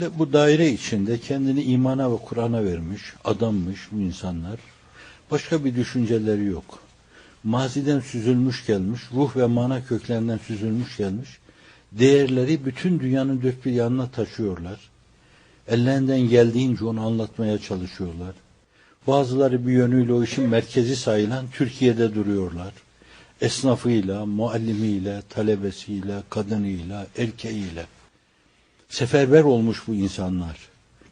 Bu daire içinde kendini imana ve Kur'an'a vermiş, adammış bu insanlar. Başka bir düşünceleri yok. Maziden süzülmüş gelmiş, ruh ve mana köklerinden süzülmüş gelmiş. Değerleri bütün dünyanın dört bir yanına taşıyorlar. Ellerinden geldiğince onu anlatmaya çalışıyorlar. Bazıları bir yönüyle o işin merkezi sayılan Türkiye'de duruyorlar. Esnafıyla, muallimiyle, talebesiyle, kadınıyla, erkeğiyle seferber olmuş bu insanlar.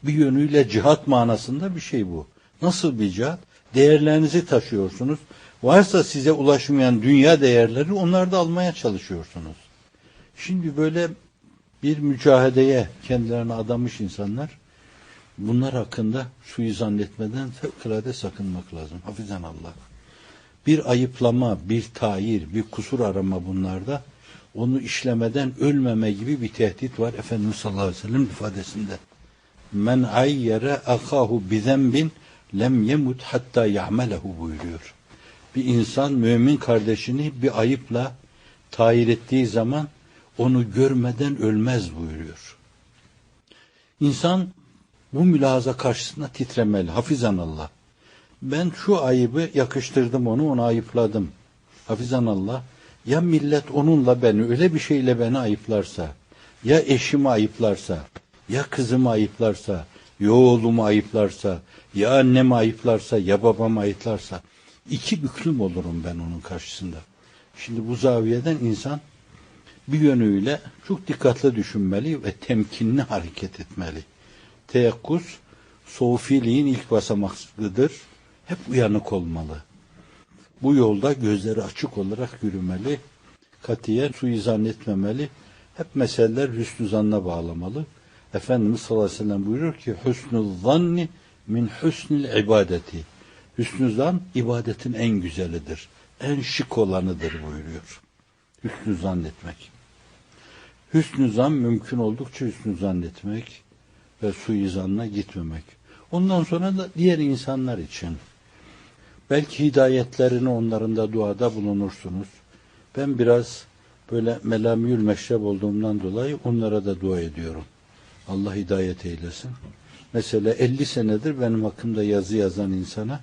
Bir yönüyle cihat manasında bir şey bu. Nasıl bir cihat? Değerlerinizi taşıyorsunuz. Varsa size ulaşmayan dünya değerleri onları da almaya çalışıyorsunuz. Şimdi böyle bir mücahedeye kendilerini adamış insanlar bunlar hakkında suyu zannetmeden fevkalade sakınmak lazım. Hafizan Allah. Bir ayıplama, bir tayir, bir kusur arama bunlarda onu işlemeden ölmeme gibi bir tehdit var Efendimiz sallallahu aleyhi ve sellem ifadesinde. Men ayyere akahu bizenbin lem yemut hatta ya'melehu buyuruyor. Bir insan mümin kardeşini bir ayıpla tayir ettiği zaman onu görmeden ölmez buyuruyor. İnsan bu mülahaza karşısında titremeli. Hafizan Allah. Ben şu ayıbı yakıştırdım onu, onu ayıpladım. Hafizan Allah. Ya millet onunla beni, öyle bir şeyle beni ayıplarsa, ya eşimi ayıplarsa, ya kızımı ayıplarsa, ya oğlumu ayıplarsa, ya annemi ayıplarsa, ya babamı ayıplarsa, iki büklüm olurum ben onun karşısında. Şimdi bu zaviyeden insan bir yönüyle çok dikkatli düşünmeli ve temkinli hareket etmeli. Teyakkuz, soğufiliğin ilk basamakıdır. Hep uyanık olmalı. Bu yolda gözleri açık olarak yürümeli. Katiyen suizan etmemeli. Hep meseleler hüsnü zanna bağlamalı. Efendimiz sallallahu aleyhi ve sellem buyuruyor ki hüsnü zanni min hüsnül ibadeti. Hüsnü zan ibadetin en güzelidir. En şık olanıdır buyuruyor. Hüsnü zannetmek. Hüsnü zan mümkün oldukça hüsnü zannetmek ve suizanla gitmemek. Ondan sonra da diğer insanlar için belki hidayetlerini onların da duada bulunursunuz. Ben biraz böyle melamiyül meşrep olduğumdan dolayı onlara da dua ediyorum. Allah hidayet eylesin. Mesela 50 senedir benim hakkımda yazı yazan insana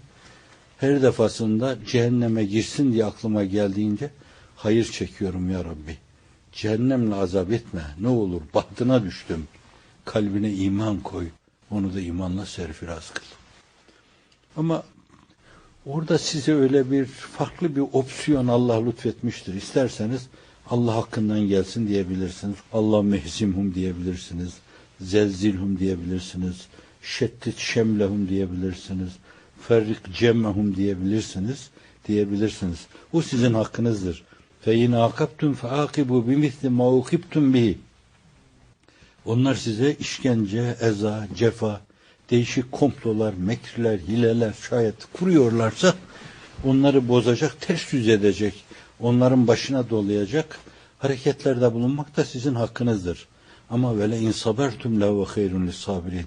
her defasında cehenneme girsin diye aklıma geldiğince hayır çekiyorum ya Rabbi. Cehennemle azap etme. Ne olur bahtına düştüm. Kalbine iman koy. Onu da imanla serfiraz kıl. Ama orada size öyle bir farklı bir opsiyon Allah lütfetmiştir. İsterseniz Allah hakkından gelsin diyebilirsiniz. Allah mehzimhum diyebilirsiniz. Zelzilhum diyebilirsiniz. Şettit şemlehum diyebilirsiniz. Ferrik cemmehum diyebilirsiniz. Diyebilirsiniz. Bu sizin hakkınızdır. Fe in akabtum fe akibu bimisli ma bihi. Onlar size işkence, eza, cefa, değişik komplolar, mekirler, hileler şayet kuruyorlarsa onları bozacak, ters yüz edecek, onların başına dolayacak hareketlerde bulunmak da sizin hakkınızdır. Ama vele in sabertum lehu hayrun sabirin.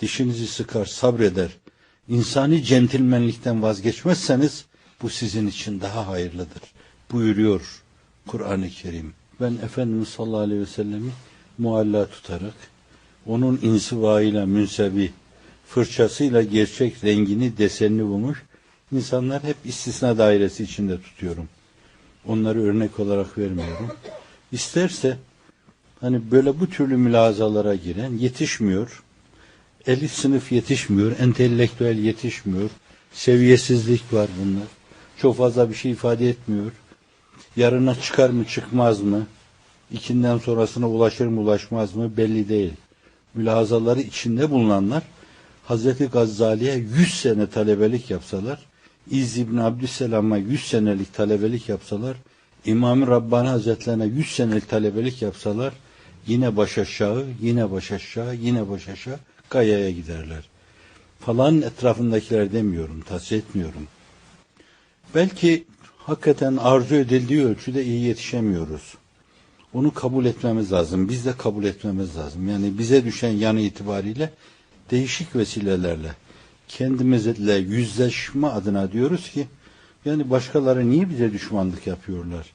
Dişinizi sıkar, sabreder. İnsani centilmenlikten vazgeçmezseniz bu sizin için daha hayırlıdır. Buyuruyor Kur'an-ı Kerim. Ben Efendimiz sallallahu aleyhi ve sellemi mualla tutarak onun insivayla münsebi fırçasıyla gerçek rengini desenini bulmuş insanlar hep istisna dairesi içinde tutuyorum. Onları örnek olarak vermiyorum. İsterse hani böyle bu türlü mülazalara giren yetişmiyor. Elit sınıf yetişmiyor, entelektüel yetişmiyor. Seviyesizlik var bunlar. Çok fazla bir şey ifade etmiyor. Yarına çıkar mı çıkmaz mı? İkinden sonrasına ulaşır mı ulaşmaz mı belli değil. Mülazaları içinde bulunanlar Hazreti Gazali'ye 100 sene talebelik yapsalar, İz İbni Abdüsselam'a 100 senelik talebelik yapsalar, İmam-ı Rabbani Hazretlerine 100 senelik talebelik yapsalar, yine baş aşağı, yine baş aşağı, yine baş aşağı gayaya giderler. Falan etrafındakiler demiyorum, tavsiye etmiyorum. Belki hakikaten arzu edildiği ölçüde iyi yetişemiyoruz. Onu kabul etmemiz lazım. Biz de kabul etmemiz lazım. Yani bize düşen yanı itibariyle değişik vesilelerle kendimizle yüzleşme adına diyoruz ki yani başkaları niye bize düşmanlık yapıyorlar?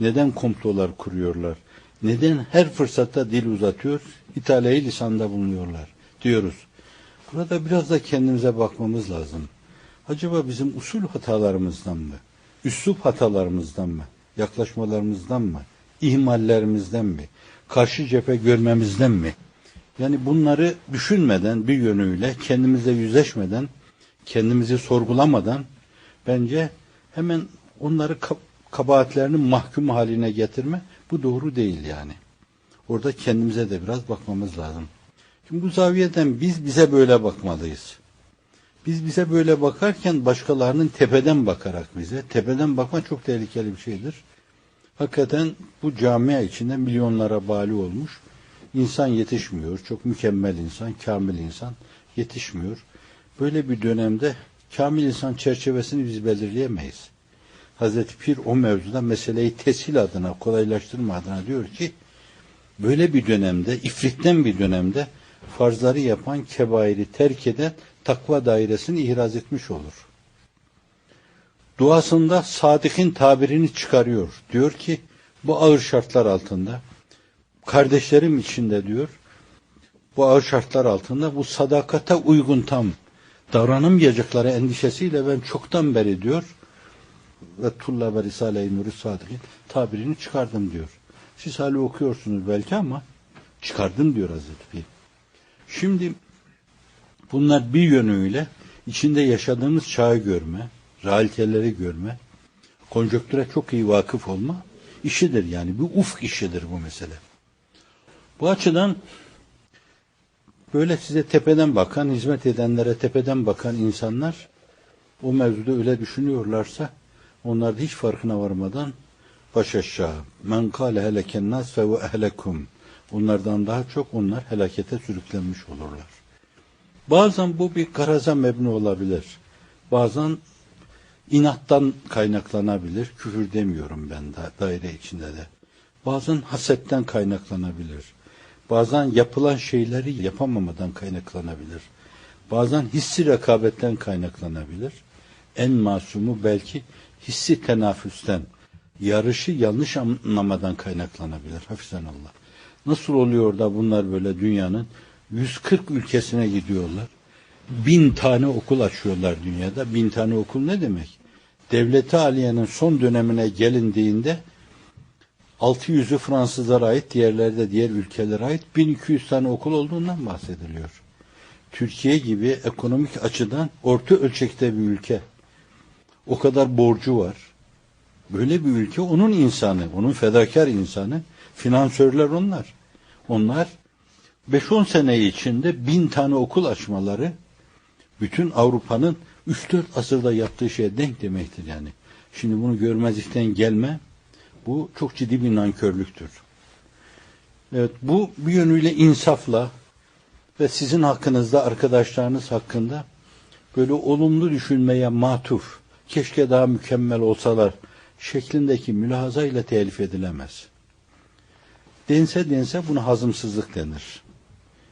Neden komplolar kuruyorlar? Neden her fırsatta dil uzatıyor, İtalya'yı lisanda bulunuyorlar diyoruz. Burada biraz da kendimize bakmamız lazım. Acaba bizim usul hatalarımızdan mı? Üslup hatalarımızdan mı? Yaklaşmalarımızdan mı? ihmallerimizden mi? Karşı cephe görmemizden mi? Yani bunları düşünmeden bir yönüyle kendimizle yüzleşmeden, kendimizi sorgulamadan bence hemen onları ka- kabahatlerinin mahkum haline getirme bu doğru değil yani. Orada kendimize de biraz bakmamız lazım. Şimdi bu zaviyeden biz bize böyle bakmalıyız. Biz bize böyle bakarken başkalarının tepeden bakarak bize, tepeden bakma çok tehlikeli bir şeydir. Hakikaten bu camia içinde milyonlara bali olmuş insan yetişmiyor. Çok mükemmel insan, kamil insan yetişmiyor. Böyle bir dönemde kamil insan çerçevesini biz belirleyemeyiz. Hazreti Pir o mevzuda meseleyi tesil adına, kolaylaştırma adına diyor ki böyle bir dönemde, ifritten bir dönemde farzları yapan, kebairi terk eden takva dairesini ihraz etmiş olur. Duasında Sadık'ın tabirini çıkarıyor. Diyor ki bu ağır şartlar altında kardeşlerim içinde diyor bu ağır şartlar altında bu sadakata uygun tam davranamayacakları endişesiyle ben çoktan beri diyor ve Tulla ve Risale-i Nuri Sadık'ın tabirini çıkardım diyor. Siz hala okuyorsunuz belki ama çıkardım diyor Hazreti Pir. Şimdi bunlar bir yönüyle içinde yaşadığımız çağı görme, realiteleri görme, konjöktüre çok iyi vakıf olma işidir yani. Bu ufk işidir bu mesele. Bu açıdan böyle size tepeden bakan, hizmet edenlere tepeden bakan insanlar o mevzuda öyle düşünüyorlarsa onlar da hiç farkına varmadan baş aşağı. Men kâle heleken nas fe ve ehlekum. Onlardan daha çok onlar helakete sürüklenmiş olurlar. Bazen bu bir garaza mebni olabilir. Bazen inattan kaynaklanabilir. Küfür demiyorum ben da, daire içinde de. Bazen hasetten kaynaklanabilir. Bazen yapılan şeyleri yapamamadan kaynaklanabilir. Bazen hissi rekabetten kaynaklanabilir. En masumu belki hissi tenafüsten, yarışı yanlış anlamadan kaynaklanabilir. Hafizan Allah. Nasıl oluyor da bunlar böyle dünyanın 140 ülkesine gidiyorlar. Bin tane okul açıyorlar dünyada. Bin tane okul ne demek? Devleti Aliye'nin son dönemine gelindiğinde 600'ü Fransızlara ait, diğerleri de diğer ülkelere ait 1200 tane okul olduğundan bahsediliyor. Türkiye gibi ekonomik açıdan orta ölçekte bir ülke. O kadar borcu var. Böyle bir ülke onun insanı, onun fedakar insanı, finansörler onlar. Onlar 5-10 sene içinde bin tane okul açmaları bütün Avrupa'nın 3-4 asırda yaptığı şeye denk demektir yani. Şimdi bunu görmezlikten gelme bu çok ciddi bir nankörlüktür. Evet, bu bir yönüyle insafla ve sizin hakkınızda, arkadaşlarınız hakkında böyle olumlu düşünmeye matuf, keşke daha mükemmel olsalar şeklindeki mülahaza ile telif edilemez. Dense dense buna hazımsızlık denir.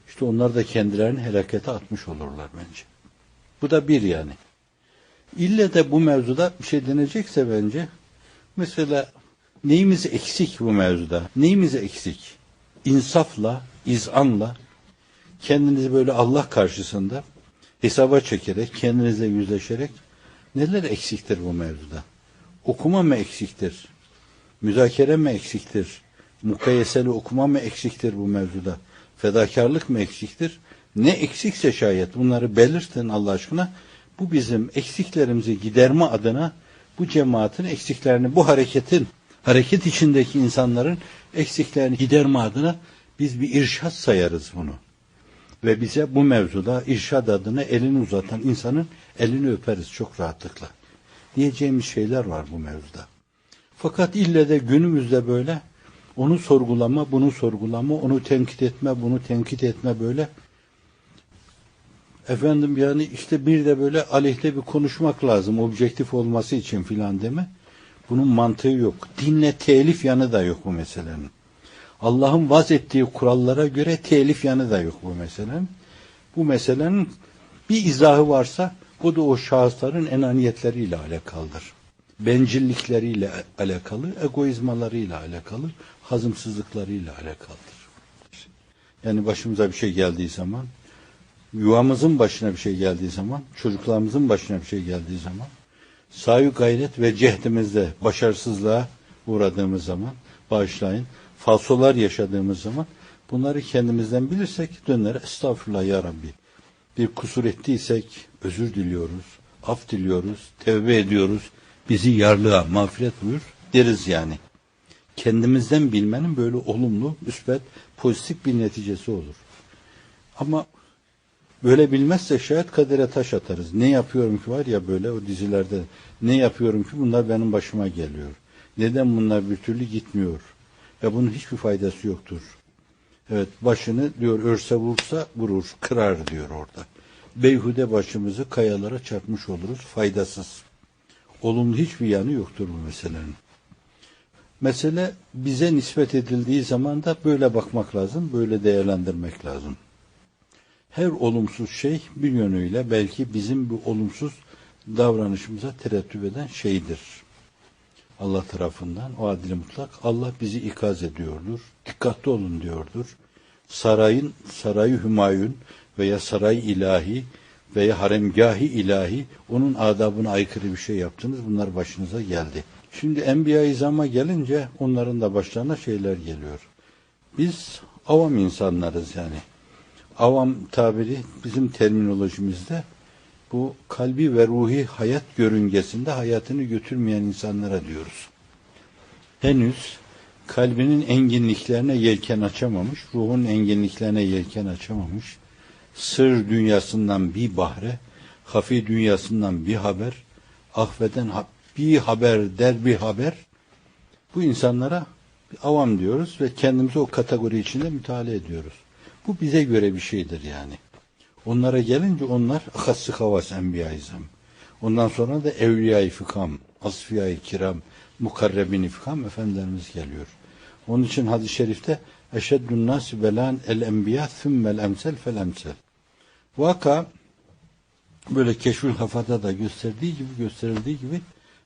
İşte onlar da kendilerini helakete atmış olurlar bence. Bu da bir yani. İlle de bu mevzuda bir şey denecekse bence mesela neyimiz eksik bu mevzuda? Neyimiz eksik? İnsafla, izanla kendinizi böyle Allah karşısında hesaba çekerek, kendinizle yüzleşerek neler eksiktir bu mevzuda? Okuma mı eksiktir? Müzakere mi eksiktir? Mukayeseli okuma mı eksiktir bu mevzuda? Fedakarlık mı eksiktir? Ne eksikse şayet bunları belirtin Allah aşkına. Bu bizim eksiklerimizi giderme adına bu cemaatin eksiklerini, bu hareketin, hareket içindeki insanların eksiklerini giderme adına biz bir irşat sayarız bunu. Ve bize bu mevzuda irşad adına elini uzatan insanın elini öperiz çok rahatlıkla. Diyeceğimiz şeyler var bu mevzuda. Fakat ille de günümüzde böyle onu sorgulama, bunu sorgulama, onu tenkit etme, bunu tenkit etme böyle. Efendim yani işte bir de böyle aleyhte bir konuşmak lazım objektif olması için filan deme. Bunun mantığı yok. Dinle telif yanı da yok bu meselenin. Allah'ın vaz ettiği kurallara göre telif yanı da yok bu meselenin. Bu meselenin bir izahı varsa o da o şahısların enaniyetleriyle alakalıdır. Bencillikleriyle alakalı, egoizmalarıyla alakalı, hazımsızlıklarıyla alakalıdır. Yani başımıza bir şey geldiği zaman, yuvamızın başına bir şey geldiği zaman, çocuklarımızın başına bir şey geldiği zaman, sahi gayret ve cehdimizde başarısızlığa uğradığımız zaman, bağışlayın, falsolar yaşadığımız zaman, bunları kendimizden bilirsek döner, estağfurullah ya Rabbi. Bir kusur ettiysek özür diliyoruz, af diliyoruz, tevbe ediyoruz, bizi yarlığa mağfiret buyur deriz yani. Kendimizden bilmenin böyle olumlu, müsbet, pozitif bir neticesi olur. Ama böyle bilmezse şayet kadere taş atarız. Ne yapıyorum ki var ya böyle o dizilerde ne yapıyorum ki bunlar benim başıma geliyor. Neden bunlar bir türlü gitmiyor? Ve bunun hiçbir faydası yoktur. Evet başını diyor örse vursa vurur, kırar diyor orada. Beyhude başımızı kayalara çarpmış oluruz, faydasız. Olumlu hiçbir yanı yoktur bu meselenin. Mesele bize nispet edildiği zaman da böyle bakmak lazım, böyle değerlendirmek lazım. Her olumsuz şey bir yönüyle belki bizim bu olumsuz davranışımıza terettüp eden şeydir. Allah tarafından o adil mutlak Allah bizi ikaz ediyordur. Dikkatli olun diyordur. Sarayın, sarayı hümayun veya saray ilahi veya haremgahi ilahi onun adabına aykırı bir şey yaptınız. Bunlar başınıza geldi. Şimdi Enbiya-i İzam'a gelince onların da başlarına şeyler geliyor. Biz avam insanlarız yani. Avam tabiri bizim terminolojimizde bu kalbi ve ruhi hayat görüngesinde hayatını götürmeyen insanlara diyoruz. Henüz kalbinin enginliklerine yelken açamamış, ruhun enginliklerine yelken açamamış, sır dünyasından bir bahre, hafi dünyasından bir haber, ahveden bir haber der bir haber, bu insanlara avam diyoruz ve kendimizi o kategori içinde müteala ediyoruz. Bu bize göre bir şeydir yani. Onlara gelince onlar hassı havas enbiya. Ondan sonra da evliya-i fikam, asfiya-i kiram, mukarrebin fikam efendilerimiz geliyor. Onun için hadis-i şerifte eşeddün nasi belan el enbiya thümmel emsel fel emsel. Vaka böyle keşfül hafada da gösterdiği gibi gösterildiği gibi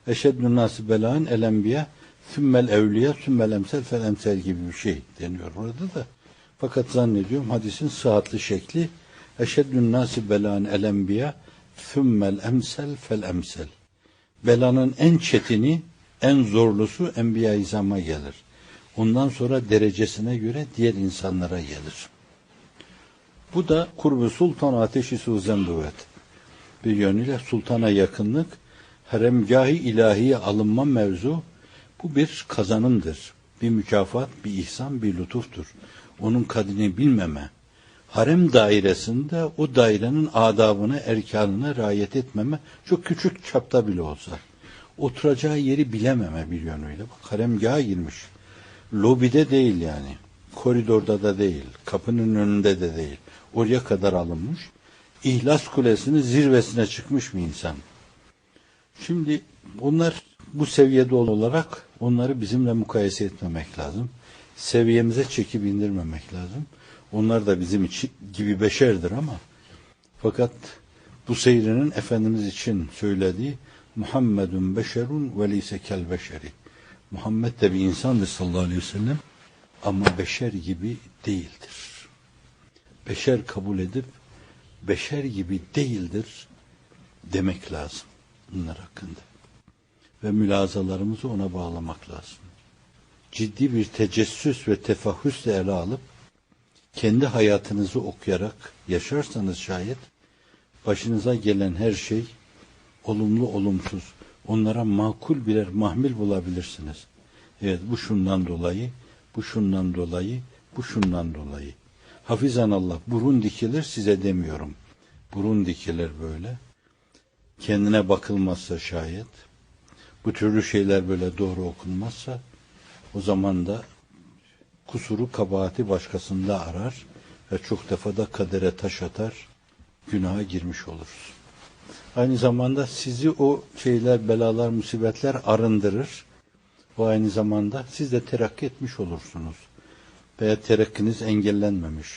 eşeddün nasi belan el enbiya thümmel evliya thümmel emsel fel emsel gibi bir şey deniyor orada da. Fakat zannediyorum hadisin sıhhatli şekli eşeddün nasi belan el enbiya thümmel emsel fel emsel. Belanın en çetini, en zorlusu enbiya izama gelir. Ondan sonra derecesine göre diğer insanlara gelir. Bu da kurbu sultan ateşi suzen büvet. Bir yönüyle sultana yakınlık, haremgâhi ilahiye alınma mevzu, bu bir kazanımdır. Bir mükafat, bir ihsan, bir lütuftur. Onun kadrini bilmeme, harem dairesinde o dairenin adabına, erkanına riayet etmeme, çok küçük çapta bile olsa, oturacağı yeri bilememe bir yönüyle. Bak haremgaha girmiş. Lobide değil yani. Koridorda da değil. Kapının önünde de değil. Oraya kadar alınmış. İhlas Kulesi'nin zirvesine çıkmış bir insan. Şimdi onlar bu seviyede olarak onları bizimle mukayese etmemek lazım. Seviyemize çekip indirmemek lazım. Onlar da bizim için gibi beşerdir ama fakat bu seyrinin Efendimiz için söylediği Muhammedun beşerun ve leyse kel beşeri. Muhammed de bir insandır sallallahu aleyhi ve sellem ama beşer gibi değildir. Beşer kabul edip beşer gibi değildir demek lazım bunlar hakkında. Ve mülazalarımızı ona bağlamak lazım. Ciddi bir tecessüs ve tefahüsle ele alıp kendi hayatınızı okuyarak yaşarsanız şayet başınıza gelen her şey olumlu olumsuz onlara makul birer mahmil bulabilirsiniz. Evet bu şundan dolayı, bu şundan dolayı, bu şundan dolayı. Hafizan Allah burun dikilir size demiyorum. Burun dikilir böyle. Kendine bakılmazsa şayet, bu türlü şeyler böyle doğru okunmazsa, o zaman da kusuru kabahati başkasında arar ve çok defa da kadere taş atar, günaha girmiş oluruz. Aynı zamanda sizi o şeyler, belalar, musibetler arındırır. O aynı zamanda siz de terakki etmiş olursunuz. Veya terakkiniz engellenmemiş.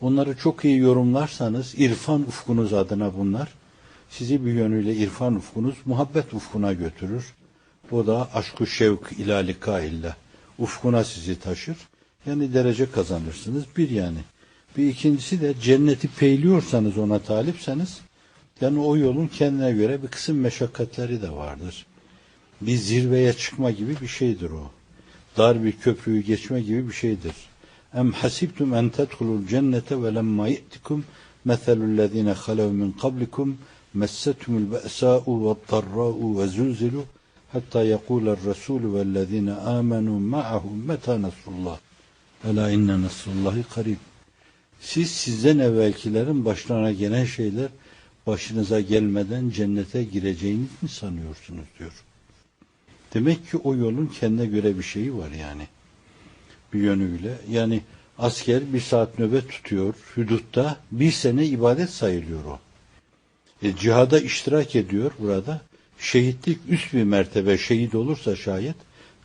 Onları çok iyi yorumlarsanız irfan ufkunuz adına bunlar sizi bir yönüyle irfan ufkunuz muhabbet ufkuna götürür. Bu da aşkı şevk ila illah. ufkuna sizi taşır. Yani derece kazanırsınız. Bir yani. Bir ikincisi de cenneti peyliyorsanız ona talipseniz yani o yolun kendine göre bir kısım meşakkatleri de vardır. Bir zirveye çıkma gibi bir şeydir o. Dar bir köprüyü geçme gibi bir şeydir. Em hasibtum en tedhulul cennete ve lemma ye'tikum meselul lezine halev min kablikum messetumul be'sa'u ve darra'u ve zulzilu hatta yekuler resulü vellezine amenu ma'ahu meta nasrullah. Ela inne nasrullahi karib. Siz sizden evvelkilerin başlarına gelen şeyler başınıza gelmeden cennete gireceğiniz mi sanıyorsunuz diyor. Demek ki o yolun kendine göre bir şeyi var yani. Bir yönüyle. Yani asker bir saat nöbet tutuyor hudutta bir sene ibadet sayılıyor o. E, cihada iştirak ediyor burada. Şehitlik üst bir mertebe şehit olursa şayet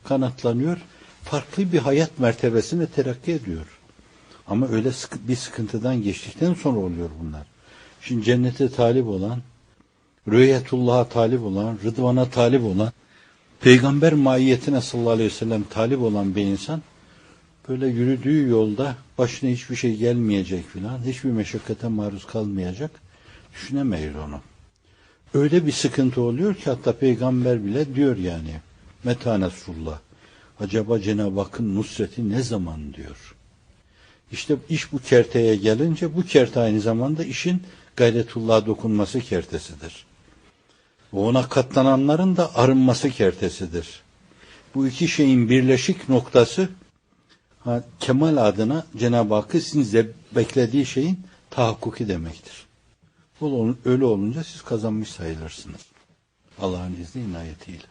kanatlanıyor. Farklı bir hayat mertebesine terakki ediyor. Ama öyle sıkı, bir sıkıntıdan geçtikten sonra oluyor bunlar. Şimdi cennete talip olan, rüyetullah'a talip olan, rıdvana talip olan, peygamber mahiyetine sallallahu aleyhi ve sellem talip olan bir insan böyle yürüdüğü yolda başına hiçbir şey gelmeyecek filan, hiçbir meşakkate maruz kalmayacak düşünemeyiz onu. Öyle bir sıkıntı oluyor ki hatta peygamber bile diyor yani Meta Nasrullah. Acaba Cenab-ı Hakk'ın nusreti ne zaman diyor. İşte iş bu kerteye gelince bu kerte aynı zamanda işin gayretullah'a dokunması kertesidir. Ona katlananların da arınması kertesidir. Bu iki şeyin birleşik noktası ha, kemal adına Cenab-ı Hakk'ı sizin beklediği şeyin tahakkuki demektir. Öyle olunca siz kazanmış sayılırsınız. Allah'ın izni inayetiyle.